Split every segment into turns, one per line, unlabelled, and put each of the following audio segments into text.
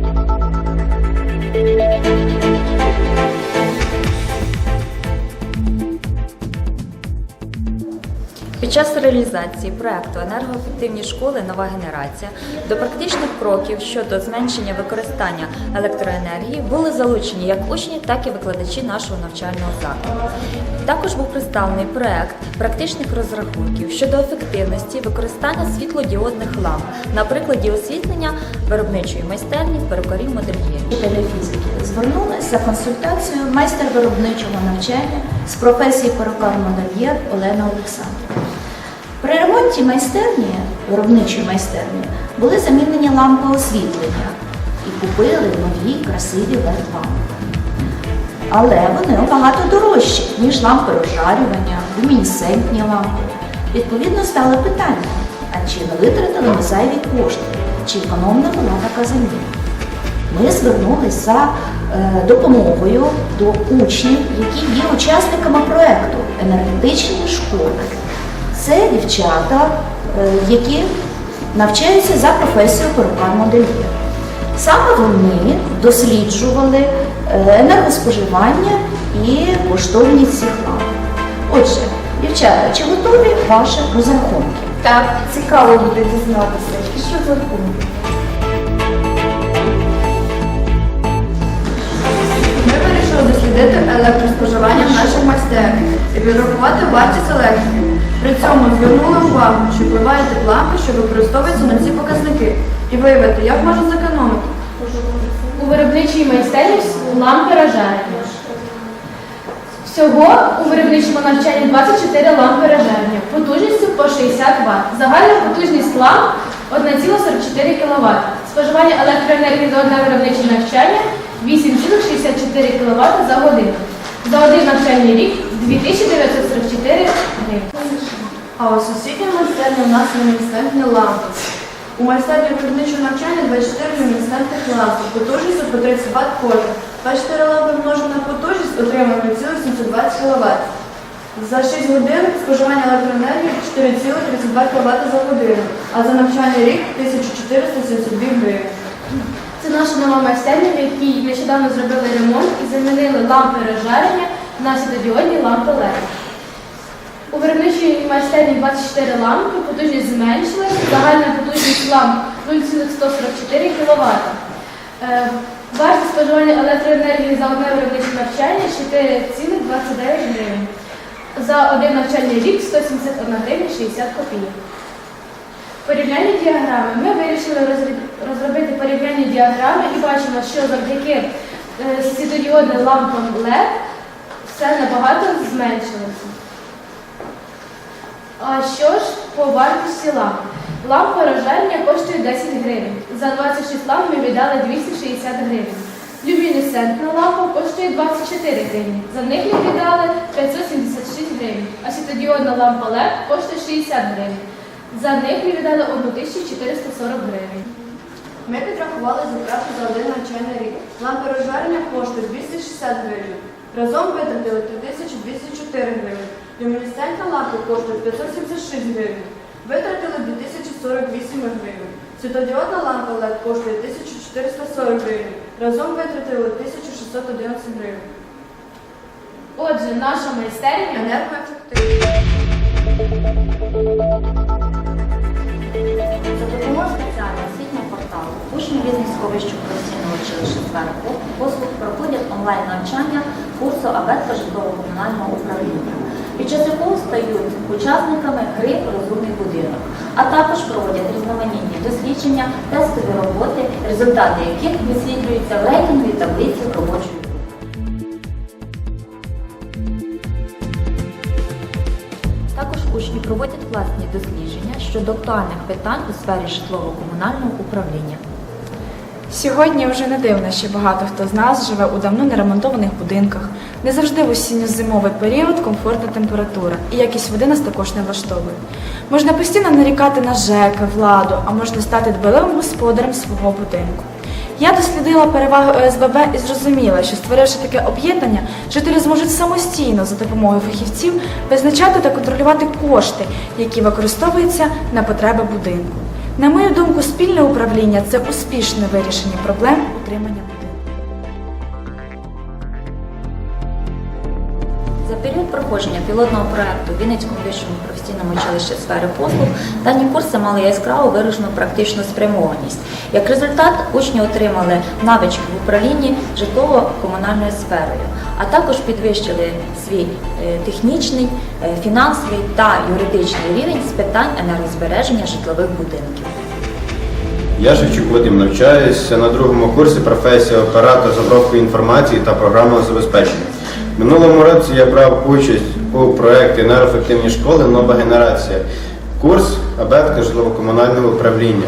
Thank you. Час реалізації проекту енергоефективні школи Нова генерація до практичних кроків щодо зменшення використання електроенергії були залучені як учні, так і викладачі нашого навчального закладу. Також був представлений проект практичних розрахунків щодо ефективності використання світлодіодних ламп на прикладі освітлення виробничої майстерні перукарів модельєрів.
Вчителя фізики звернулася за консультацією майстер виробничого навчання з професії перукар-модельєр Олена Олександрівна. Ремонті майстерні, виробничої майстерні, були замінені лампи освітлення і купили нові красиві LED-лампи. Але вони набагато дорожчі, ніж лампи розжарювання, люмінесцентні лампи. Відповідно, стало питання, а чи не витратили ми зайві кошти, чи економна була така заміна? Ми звернулися за е, допомогою до учнів, які є учасниками проєкту енергетичні школи. Це дівчата, е, які навчаються за професією перукар-модельєр. Саме вони досліджували е, енергоспоживання і коштовність цих ламп. Отже, дівчата, чи готові ваші розрахунки?
Так, цікаво буде дізнатися, що за пункт.
Ми вирішили дослідити електроспоживання в наших майстернях і підрахувати вартість електрики. При цьому звернули увагу, що впливає лампи, що використовуються на ці показники, і виявити, як можна зекономити.
У виробничій майстерні лампи розжарення. Всього у виробничому навчанні 24 лампи розжарення, потужністю по 60 Вт. Загальна потужність ламп 1,44 кВт. Споживання електроенергії за одне виробниче навчання 8,64 кВт за годину. За один навчальний рік 2944 гривень.
А у сусідній майстерні у нас люмінесцентні лампи. У майстерні виробничого навчання 24 люмінесцентних лампи, потужністю по 30 Вт кожен. 24 лампи множимо на потужність отримаємо 0,720 кВт. За 6 годин споживання електроенергії 4,32 кВт за годину, а за навчальний рік 1472 гривень.
Це наша нова майстерня, в якій нещодавно зробили ремонт і замінили лампи розжарення на світодіодні лампи LED. У виробничій майстерні 24 лампи, потужність зменшилась, загальна потужність ламп 0,144 кВт. Вартість споживання електроенергії за одне виробниче навчання 4,29 гривень. За один навчальний рік 171 гривня 60 копійок. Порівняння діаграми. Ми вирішили розробити порівняння діаграми і бачимо, що завдяки е, світодіодним лампам LED все набагато зменшилося. А що ж по вартості ламп? Лампа розжарення коштує 10 гривень. За 26 ламп ми віддали 260 гривень. Люмінесцентна лампа коштує 24 гривні. За них ми віддали 576 гривень. А світодіодна лампа LED коштує 60 гривень. За них ми віддали 1440 гривень.
Ми підрахували затрати за один навчальний рік. Лампи розжарення коштують 260 гривень. Разом витратили 3204 гривень. Люмінесцентна лампа коштує 576 гривень. Витратили 2048 гривень. Світодіодна лампа LED коштує 1440 гривень. Разом витратили 1611 гривень.
Отже, наша майстерня
Енергоефективність.
За допомогою спеціального освітнього порталу учні різних сховищ професійного училища сфери послуг проходять онлайн-навчання курсу АБЕТ та житлово-комунального управління, під час якого стають учасниками гри Розумний будинок, а також проводять різноманітні дослідження, тестові роботи, результати яких висвітлюються в рейтинговій таблиці робочої. Також учні проводять власні дослідження щодо актуальних питань у сфері житлово-комунального управління.
Сьогодні вже не дивно, що багато хто з нас живе у давно неремонтованих будинках. Не завжди в осінньо-зимовий період комфортна температура, і якість води нас також не влаштовує. Можна постійно нарікати на ЖЕКи, владу, а можна стати дбаливим господарем свого будинку. Я дослідила переваги ОСББ і зрозуміла, що створивши таке об'єднання, жителі зможуть самостійно за допомогою фахівців визначати та контролювати кошти, які використовуються на потреби будинку. На мою думку, спільне управління це успішне вирішення проблем утримання
Проходження пілотного проекту в Вінницькому вищому професійному училищі сфери послуг дані курси мали яскраво виражену практичну спрямованість. Як результат, учні отримали навички в управлінні житлово-комунальною сферою, а також підвищили свій е, технічний, е, фінансовий та юридичний рівень з питань енергозбереження житлових будинків.
Я Шевчук Вадим навчаюся на другому курсі професія оператор з обробкою інформації та програмного забезпечення. Минулому році я брав участь у проєкті енергоефективні школи Нова генерація. Курс об'єкти житлово-комунального управління.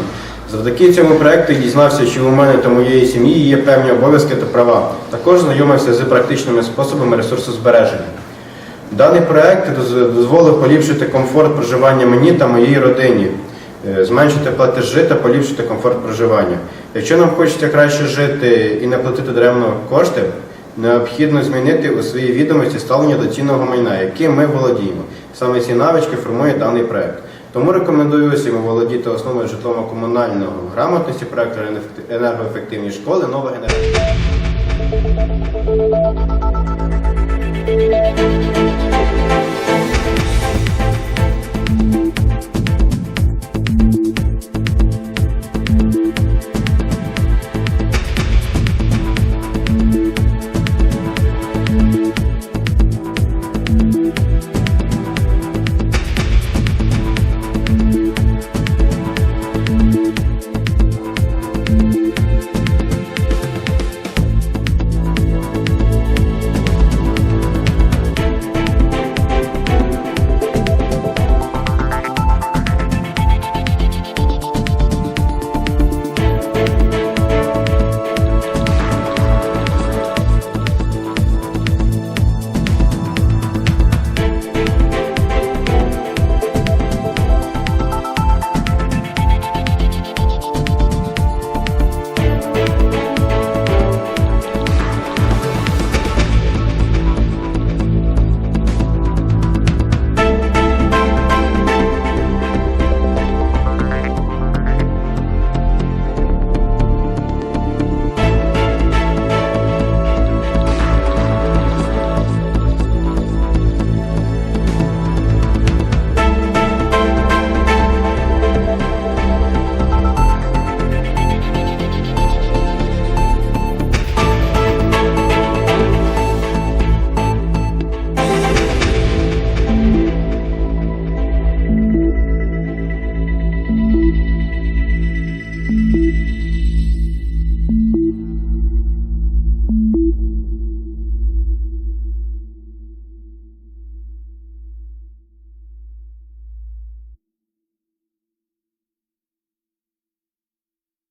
Завдяки цьому проєкту дізнався, що у мене та моєї сім'ї є певні обов'язки та права. Також знайомився з практичними способами ресурсозбереження. Даний проект доз- дозволив поліпшити комфорт проживання мені та моїй родині, е, зменшити платежі та поліпшити комфорт проживання. Якщо нам хочеться краще жити і не платити даремно кошти, необхідно змінити у своїй відомості ставлення до цінного майна, яким ми володіємо. Саме ці навички формує даний проект. Тому рекомендую усім володіти основою житлово-комунального грамотності проекту енергоефективні школи нова генерація.